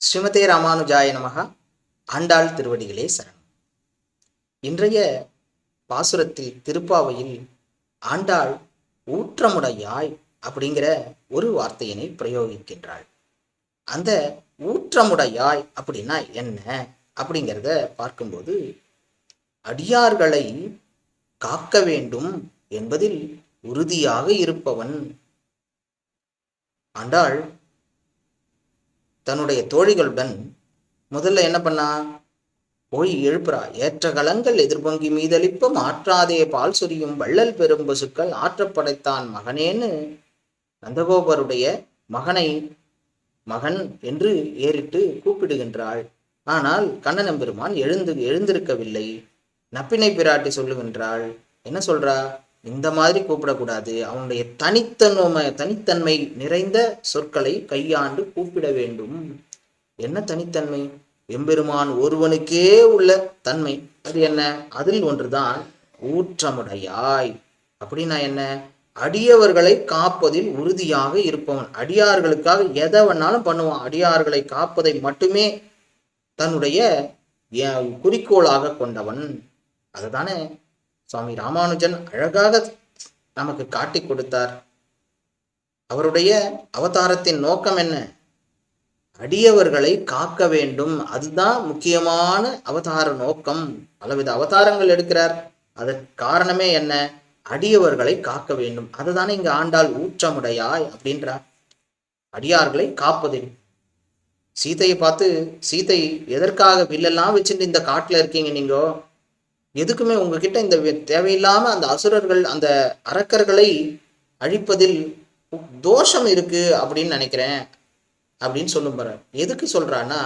ஸ்ரீமதே ராமானுஜாய நமகா. ஆண்டாள் திருவடிகளே சரணம். இன்றைய பாசுரத்தில் திருப்பாவையில் ஆண்டாள் ஊற்றமுடையாய் அப்படிங்கிற ஒரு வார்த்தையினை பிரயோகிக்கின்றாள். அந்த ஊற்றமுடையாய் அப்படின்னா என்ன அப்படிங்கிறத பார்க்கும்போது அடியார்களை காக்க வேண்டும் என்பதில் உறுதியாக இருப்பவன் ஆண்டாள் தன்னுடைய தோழிகளுடன் முதல்ல என்ன பண்ணா? போய் எழுப்புறா. ஏற்ற கலங்கள் எதிர்பொங்கி மீதளிப்ப மாற்றாதே பால் சொரியும் வள்ளல் பெரும் பசுக்கள் ஆற்றப்படைத்தான் மகனேன்னு நந்தகோபருடைய மகனை மகன் என்று ஏறிட்டு கூப்பிடுகின்றாள். ஆனால் கண்ணன் பெருமான் எழுந்து எழுந்திருக்கவில்லை. நப்பினை பிராட்டி சொல்லுகின்றாள். என்ன சொல்றா? இந்த மாதிரி கூப்பிடக்கூடாது. அவனுடைய தனித்தன்மை தனித்தன்மை நிறைந்த சொற்களை கையாண்டு கூப்பிட வேண்டும். என்ன தனித்தன்மை? எம்பெருமான் ஒருவனுக்கே உள்ள தன்மை. அது என்ன? அதில் ஒன்றுதான் ஊற்றமுடையாய். அப்படின்னா என்ன? அடியவர்களை காப்பதில் உறுதியாக இருப்பவன். அடியார்களுக்காக எதை வேணாலும் பண்ணுவான். அடியார்களை காப்பதை மட்டுமே தன்னுடைய குறிக்கோளாக கொண்டவன். அதுதானே? சுவாமி ராமானுஜன் அழகாக நமக்கு காட்டி கொடுத்தார். அவருடைய அவதாரத்தின் நோக்கம் என்ன? அடியவர்களை காக்க வேண்டும். அதுதான் முக்கியமான அவதார நோக்கம். பலவித அவதாரங்கள் எடுக்கிறார். அதற்கு காரணமே என்ன? அடியவர்களை காக்க வேண்டும். அதுதானே இங்க ஆண்டாள் ஊற்றமுடையாய் அப்படின்றார். அடியார்களை காப்பதில். சீதையை பார்த்து சீதை எதற்காக வில்லெல்லாம் வச்சுட்டு இந்த காட்டுல இருக்கீங்க நீங்க? எதுக்குமே உங்ககிட்ட இந்த தேவையில்லாமல் தேவையில்லாம அந்த அசுரர்கள் அந்த அரக்கர்களை அழிப்பதில் தோஷம் இருக்கு அப்படின்னு நினைக்கிறேன் அப்படின்னு சொல்லும் பாரு. எதுக்கு சொல்றான்னா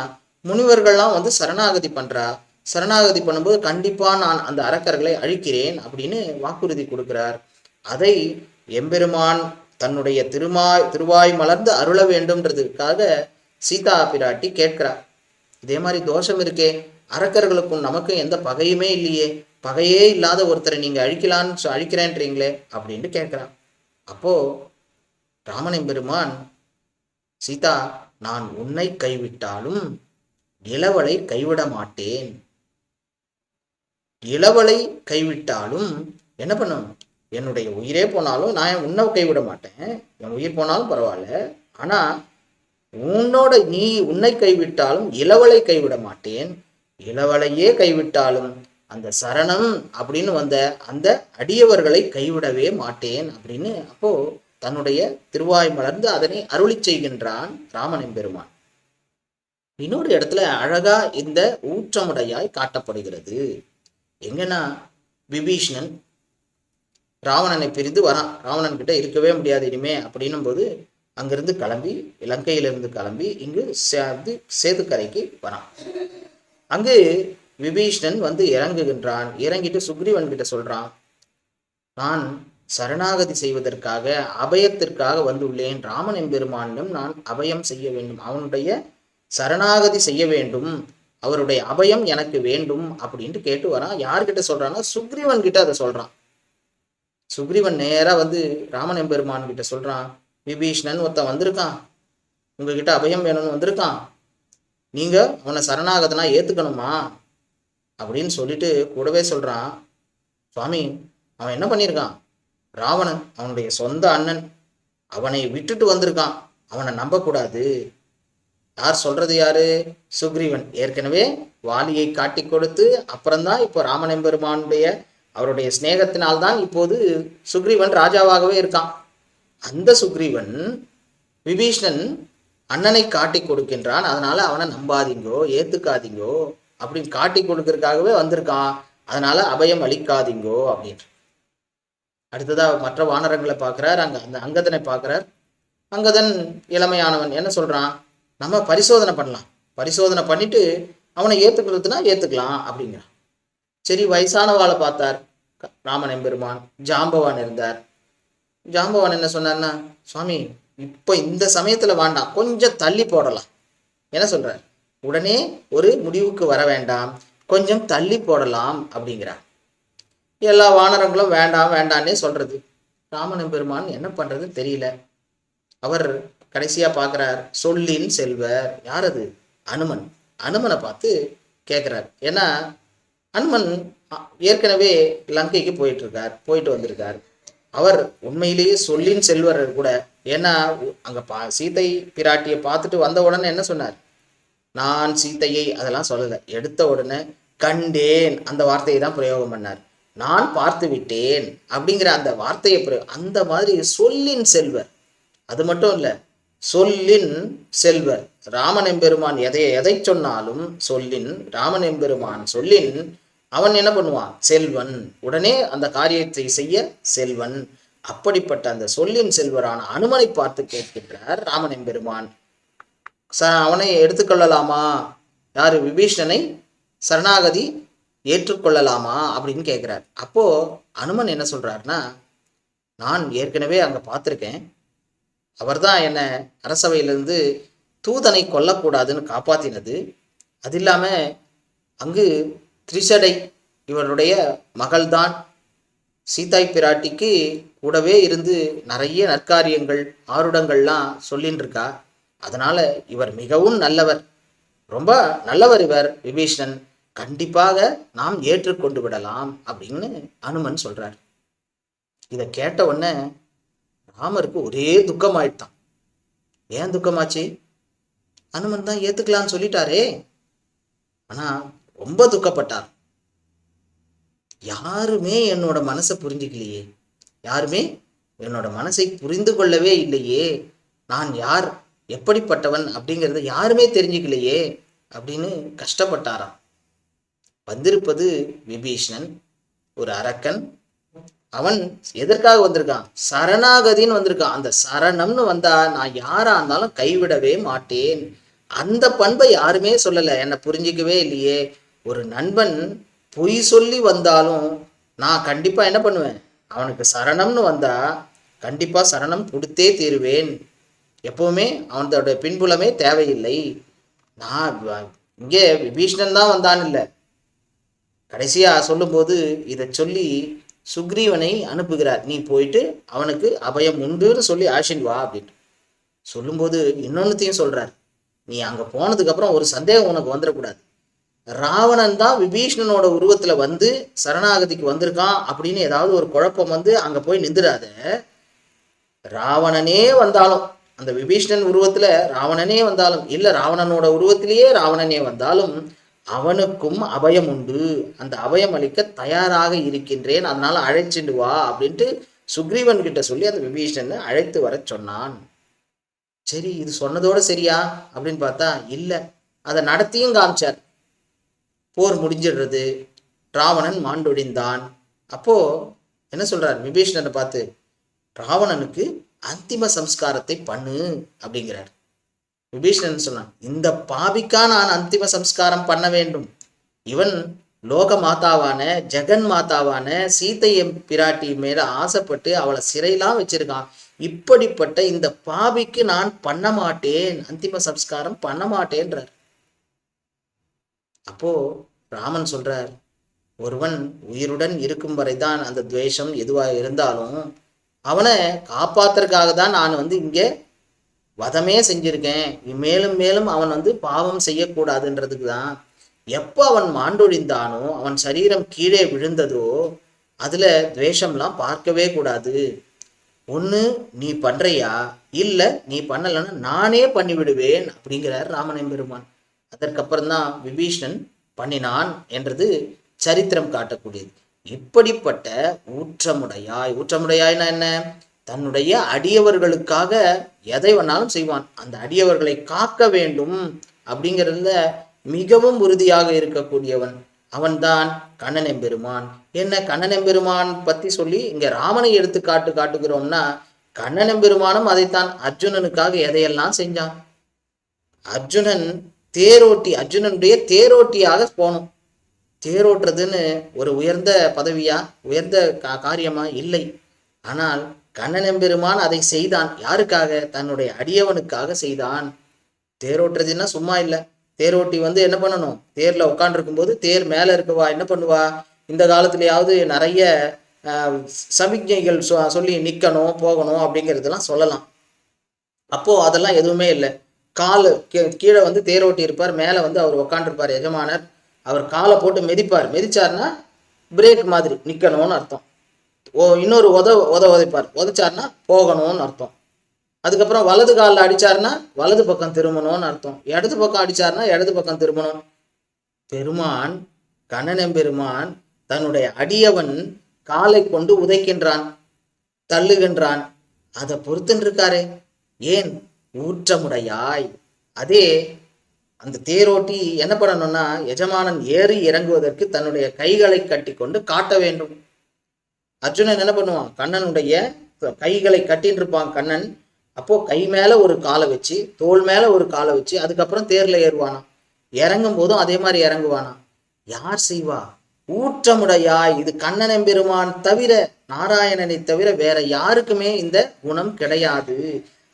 முனிவர்கள்லாம் வந்து சரணாகதி பண்றா. சரணாகதி பண்ணும்போது கண்டிப்பா நான் அந்த அரக்கர்களை அழிக்கிறேன் அப்படின்னு வாக்குறுதி கொடுக்கிறார். அதை எம்பெருமான் தன்னுடைய திருமாய் திருவாய் மலர்ந்து அருள வேண்டும்ன்றதுக்காக சீதா பிராட்டி கேட்கிறார் இதே மாதிரி தோஷம் இருக்கே. அரக்கர்களுக்கும் நமக்கும் எந்த பகையுமே இல்லையே. பகையே இல்லாத ஒருத்தரை நீங்க அழிக்கலான்னு சொ- அழிக்கிறேன்றீங்களே அப்படின்ட்டு கேட்கிறான். அப்போ ராமனின் பெருமான் சீதா நான் உன்னை கைவிட்டாலும் இளவலை கைவிட மாட்டேன். இளவலை கைவிட்டாலும் என்ன பண்ணும்? என்னுடைய உயிரே போனாலும் நான் உன்னை கைவிட மாட்டேன். என் உயிர் போனாலும் பரவாயில்ல. ஆனா உன்னோட நீ உன்னை கைவிட்டாலும் இளவலை கைவிட மாட்டேன். இளவலையே கைவிட்டாலும் அந்த சரணம் அப்படின்னு வந்த அந்த அடியவர்களை கைவிடவே மாட்டேன் அப்படின்னு அப்போ தன்னுடைய திருவாய் மலர்ந்து அதனை அருளி செய்கின்றான் ராமன் பெருமான் இன்னொரு இடத்துல அழகா இந்த ஊற்றமுடையாய் காட்டப்படுகிறது. எங்கன்னா விபீஷ்ணன் ராவணனை பிரிந்து வரான் ராவணன் கிட்ட இருக்கவே முடியாது இனிமே அப்படின்னும் போது அங்கிருந்து கிளம்பி இலங்கையிலிருந்து கிளம்பி இங்கு சேர்ந்து சேதுக்கரைக்கு வரான். அங்கு விபீஷ்ணன் வந்து இறங்குகின்றான். இறங்கிட்டு சுக்ரீவன் கிட்ட சொல்றான் நான் சரணாகதி செய்வதற்காக அபயத்திற்காக வந்துள்ளேன். ராமன் எம்பெருமானிடம் நான் அபயம் செய்ய வேண்டும். அவனுடைய சரணாகதி செய்ய வேண்டும். அவருடைய அபயம் எனக்கு வேண்டும் அப்படின்ட்டு கேட்டு வரான். யார்கிட்ட சொல்றான்னா சுக்ரீவன் கிட்ட அதை சொல்றான். சுக்ரீவன் நேரா வந்து ராமன் எம்பெருமான் கிட்ட சொல்றான் விபீஷ்ணன் ஒருத்தன் வந்திருக்கான். உங்ககிட்ட அபயம் வேணும்னு வந்திருக்கான். நீங்க அவனை சரணாகதனா ஏத்துக்கணுமா? அப்படின்னு சொல்லிட்டு கூடவே சொல்றான். சுவாமி அவன் என்ன பண்ணியிருக்கான் ராவணன் அவனுடைய சொந்த அண்ணன் அவனை விட்டுட்டு வந்திருக்கான். அவனை நம்பக்கூடாது. யார் சொல்றது யாரு? சுக்ரீவன். ஏற்கனவே வாலியை காட்டி கொடுத்து அப்புறம்தான் இப்போ ராமனெம்பெருமானுடைய அவருடைய சிநேகத்தினால்தான் இப்போது சுக்ரீவன் ராஜாவாகவே இருக்கான். அந்த சுக்ரீவன் விபீஷ்ணன் அண்ணனை காட்டி கொடுக்கின்றான். அதனால அவனை நம்பாதீங்கோ ஏத்துக்காதீங்கோ அப்படின்னு காட்டி கொடுக்கறதுக்காகவே வந்திருக்கான். அதனால அபயம் அளிக்காதீங்கோ அப்படின்னு. அடுத்ததா மற்ற வானரங்களை பார்க்கிறார். அங்க அந்த அங்கதனை பார்க்கிறார். அங்கதன் இளமையானவன் என்ன சொல்றான்? நம்ம பரிசோதனை பண்ணலாம். பரிசோதனை பண்ணிட்டு அவனை ஏத்துக்கிறதுனா ஏத்துக்கலாம் அப்படிங்கிறான். சரி வயசானவாளை பார்த்தார். ராமன் எம்பெருமான் ஜாம்பவான் இருந்தார். ஜாம்பவான் என்ன சொன்னார்னா சுவாமி இப்போ இந்த சமயத்தில் வேண்டாம் கொஞ்சம் தள்ளி போடலாம். என்ன சொல்கிறார் உடனே ஒரு முடிவுக்கு வர வேண்டாம். கொஞ்சம் தள்ளி போடலாம் அப்படிங்கிறார். எல்லா வானரங்களும் வேண்டாம் வேண்டான்னே சொல்கிறது ராமன் பெருமான் என்ன பண்ணுறது தெரியல. அவர் கடைசியாக பார்க்குறார் சொல்லின் செல்வர். யார் அது அனுமன். அனுமனை பார்த்து கேட்குறாரு ஏன்னா அனுமன் ஏற்கனவே லங்கைக்கு போயிட்டு இருக்கார் போயிட்டு வந்திருக்கார். அவர் உண்மையிலேயே சொல்லின் செல்வர் கூட. ஏன்னா அங்கே அங்க பா சீதை பிராட்டியை பார்த்துட்டு வந்த உடனே என்ன சொன்னார்? நான் சீதையை அதெல்லாம் சொல்லலை. எடுத்த உடனே கண்டேன். அந்த வார்த்தையை தான் பிரயோகம் பண்ணார். நான் பார்த்து விட்டேன். அப்படிங்கிற அந்த வார்த்தையை பிரயோ அந்த மாதிரி சொல்லின் செல்வர். அது மட்டும் இல்லை சொல்லின் செல்வர். ராமன் எம்பெருமான் எதை எதை சொன்னாலும் சொல்லின் ராமன் எம்பெருமான் சொல்லின் அவன் என்ன பண்ணுவான்? செல்வன். உடனே அந்த காரியத்தை செய்ய செல்வன். அப்படிப்பட்ட அந்த சொல்லின் செல்வரான அனுமனை பார்த்து கேட்கின்றார் ராமன் பெருமான். ச அவனை எடுத்துக்கொள்ளலாமா? யாரு? விபீஷணனை சரணாகதி ஏற்றுக்கொள்ளலாமா? அப்படின்னு கேட்குறார். அப்போ அனுமன் என்ன சொல்றாருன்னா நான் ஏற்கனவே அங்க பார்த்துருக்கேன். அவர்தான் என்ன அரசவையிலிருந்து தூதனை கொல்லக்கூடாதுன்னு காப்பாத்தினது. அது இல்லாம அங்கு திரிசடை இவருடைய மகள்தான். சீதாய் பிராட்டிக்கு கூடவே இருந்து நிறைய நற்காரியங்கள் ஆருடங்கள்லாம் சொல்லின்னு இருக்கா இவர் மிகவும் நல்லவர். ரொம்ப நல்லவர் இவர் விபீஷணன். கண்டிப்பாக நாம் ஏற்றுக்கொண்டு விடலாம் அப்படின்னு அனுமன் சொல்கிறார் இதை கேட்ட உடனே ராமருக்கு ஒரே துக்கமாயிட்டான். ஏன் துக்கமாச்சு? அனுமன் தான் ஏற்றுக்கலான்னு சொல்லிட்டாரே. ஆனால் ரொம்ப துக்கப்பட்டார். யாருமே என்னோட மனசை புரிஞ்சுக்கலையே. யாருமே என்னோட மனசை புரிந்து கொள்ளவே இல்லையே. நான் யார்? எப்படிப்பட்டவன்? அப்படிங்கிறத யாருமே தெரிஞ்சுக்கலையே அப்படின்னு கஷ்டப்பட்டாராம். வந்திருப்பது விபீஷணன் ஒரு அரக்கன். அவன் எதற்காக வந்திருக்கான்? சரணாகதின்னு வந்திருக்கான். அந்த சரணம்னு வந்தா நான் யாரா இருந்தாலும் கைவிடவே மாட்டேன். அந்த பண்பை யாருமே சொல்லல. என்னை புரிஞ்சிக்கவே இல்லையே. ஒரு நண்பன் பொய் சொல்லி வந்தாலும் நான் கண்டிப்பாக என்ன பண்ணுவேன்? அவனுக்கு சரணம்னு வந்தா கண்டிப்பாக சரணம் கொடுத்தே தீருவேன். எப்பவுமே அவனோட பின்புலமே தேவையில்லை. நான் இங்கே விபீஷ்ணன் தான் வந்தான் இல்லை. கடைசியாக சொல்லும்போது இதை சொல்லி சுக்ரீவனை அனுப்புகிறார். நீ போயிட்டு அவனுக்கு அபயம் உண்டுன்னு சொல்லி ஆஷின் வா அப்படின்ட்டு சொல்லும்போது இன்னொன்னுத்தையும் சொல்கிறார் நீ அங்கே போனதுக்கப்புறம் ஒரு சந்தேகம் உனக்கு வந்துடக்கூடாது. ராவணன் தான் விபீஷணனோட உருவத்துல வந்து சரணாகதிக்கு வந்திருக்கான் அப்படின்னு ஏதாவது ஒரு குழப்பம் வந்து அங்க போய் நிந்துடாத ராவணனே வந்தாலும் அந்த விபீஷணன் உருவத்துல ராவணனே வந்தாலும் இல்ல ராவணனோட உருவத்திலேயே ராவணனே வந்தாலும் அவனுக்கும் அபயம் உண்டு. அந்த அபயம் அளிக்க தயாராக இருக்கின்றேன் அதனால அழைச்சிட்டு வா அப்படின்ட்டு சுக்ரீவன் கிட்ட சொல்லி அந்த விபீஷணனை அழைத்து வர சொன்னான். சரி இது சொன்னதோட சரியா அப்படின்னு பார்த்தா இல்ல. அதை நடத்தியும் காமிச்சார். போர் முடிஞ்சிடுறது. ராவணன் மாண்டொடிந்தான் அப்போ என்ன சொல்றார் விபீஷணனை பார்த்து ராவணனுக்கு அந்திம சம்ஸ்காரத்தை பண்ணு அப்படிங்கிறார். விபீஷணன் சொன்னான் இந்த பாவிக்கா நான் அந்திம சம்ஸ்காரம் பண்ண வேண்டும். இவன் லோக மாதாவான ஜெகன் மாதாவான சீதைய பிராட்டி மேல ஆசைப்பட்டு அவளை சிறையெல்லாம் வச்சிருக்கான். இப்படிப்பட்ட இந்த பாவிக்கு நான் பண்ண மாட்டேன். அந்திம சம்ஸ்காரம் பண்ண மாட்டேன்றார். அப்போ ராமன் சொல்றார் ஒருவன் உயிருடன் இருக்கும் வரைதான் அந்த துவேஷம் எதுவாக இருந்தாலும் அவனை காப்பாத்துறதுக்காக தான் நான் வந்து இங்கே வதமே செஞ்சிருக்கேன். மேலும் மேலும் அவன் வந்து பாவம் செய்யக்கூடாதுன்றதுக்கு தான். எப்போ அவன் மாண்டொழிந்தானோ அவன் சரீரம் கீழே விழுந்ததோ அதுல துவேஷம்லாம் பார்க்கவே கூடாது. ஒன்று நீ பண்றியா? இல்லை நீ பண்ணலைன்னா நானே பண்ணிவிடுவேன் அப்படிங்கிறார் ராமன் பெருமான் அதற்கப்புறம் தான் விபீஷணன் பண்ணினான் என்றது சரித்திரம் காட்டக்கூடியது. இப்படிப்பட்ட ஊற்றமுடையாய் ஊற்றமுடையாய்னா என்ன? தன்னுடைய அடியவர்களுக்காக எதை வேணாலும் செய்வான். அந்த அடியவர்களை காக்க வேண்டும் அப்படிங்கிறதுல மிகவும் உறுதியாக இருக்கக்கூடியவன் அவன்தான் கண்ணன் எம்பெருமான் என்ன கண்ணன் எம்பெருமான் பத்தி சொல்லி இங்க ராமனை எடுத்து காட்டு காட்டுகிறோம்னா கண்ணன் எம்பெருமானும் அதைத்தான் அர்ஜுனனுக்காக எதையெல்லாம் செஞ்சான்? அர்ஜுனன் தேரோட்டி அர்ஜுனனுடைய தேரோட்டியாக போகணும். தேரோட்டுறதுன்னு ஒரு உயர்ந்த பதவியா உயர்ந்த கா- காரியமா? இல்லை. ஆனால் கண்ணனெம்பெருமான் அதை செய்தான். யாருக்காக? தன்னுடைய அடியவனுக்காக செய்தான். தேரோட்டுறதுன்னா சும்மா இல்லை. தேரோட்டி வந்து என்ன பண்ணணும்? தேர்ல உட்காந்துருக்கும் போது தேர் மேல இருக்கவா? என்ன பண்ணுவா? இந்த காலத்துலயாவது நிறைய சமிக்ஞைகள் சொ- சொல்லி நிக்கணும் போகணும் அப்படிங்கிறதெல்லாம் சொல்லலாம். அப்போ அதெல்லாம் எதுவுமே இல்லை. கால் கீ- கீழே வந்து தேரோட்டி இருப்பார் மேலே வந்து அவர் உக்காண்டிருப்பார் எஜமானர். அவர் காலை போட்டு மிதிப்பார். மிதிச்சார்னா பிரேக் மாதிரி நிற்கணும்னு அர்த்தம். ஓ இன்னொரு உத உத உதைப்பார். உதைச்சார்னா போகணும்னு அர்த்தம். அதுக்கப்புறம் வலது காலில் அடித்தார்னா வலது பக்கம் திரும்பணும்னு அர்த்தம். இடது பக்கம் அடித்தார்னா இடது பக்கம் திரும்பணும். பெருமான் கண்ணனெம்பெருமான் தன்னுடைய அடியவன் காலை கொண்டு உதைக்கின்றான் தள்ளுகின்றான். அதை பொறுத்துன்னு இருக்காரே ஏன்? ஊற்றமுடையாய் அதே அந்த தேரோட்டி என்ன பண்ணணும்னா எஜமானன் ஏறி இறங்குவதற்கு தன்னுடைய கைகளை கட்டிக்கொண்டு காட்ட வேண்டும். அர்ஜுனன் என்ன பண்ணுவான்? கண்ணனுடைய கைகளை கட்டின்னு இருப்பான் கண்ணன். அப்போ கை மேல ஒரு காலை வச்சு தோல் மேல ஒரு காலை வச்சு அதுக்கப்புறம் தேர்ல ஏறுவானாம். இறங்கும் போதும் அதே மாதிரி இறங்குவானாம். யார் செய்வா? ஊற்றமுடையாய். இது கண்ணன் எம்பெருமான் தவிர நாராயணனை தவிர வேற யாருக்குமே இந்த குணம் கிடையாது.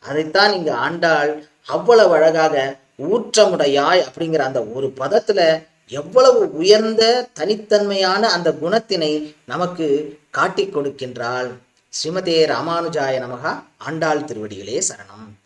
அதைத்தான் இங்க ஆண்டாள் அவ்வளவு அழகாக ஊற்றமுடையாய் அப்படிங்கிற அந்த ஒரு பதத்துல எவ்வளவு உயர்ந்த தனித்தன்மையான அந்த குணத்தினை நமக்கு காட்டிக் கொடுக்கின்றாள். ஸ்ரீமதே ராமானுஜாய நமகா. ஆண்டாள் திருவடிகளே சரணம்.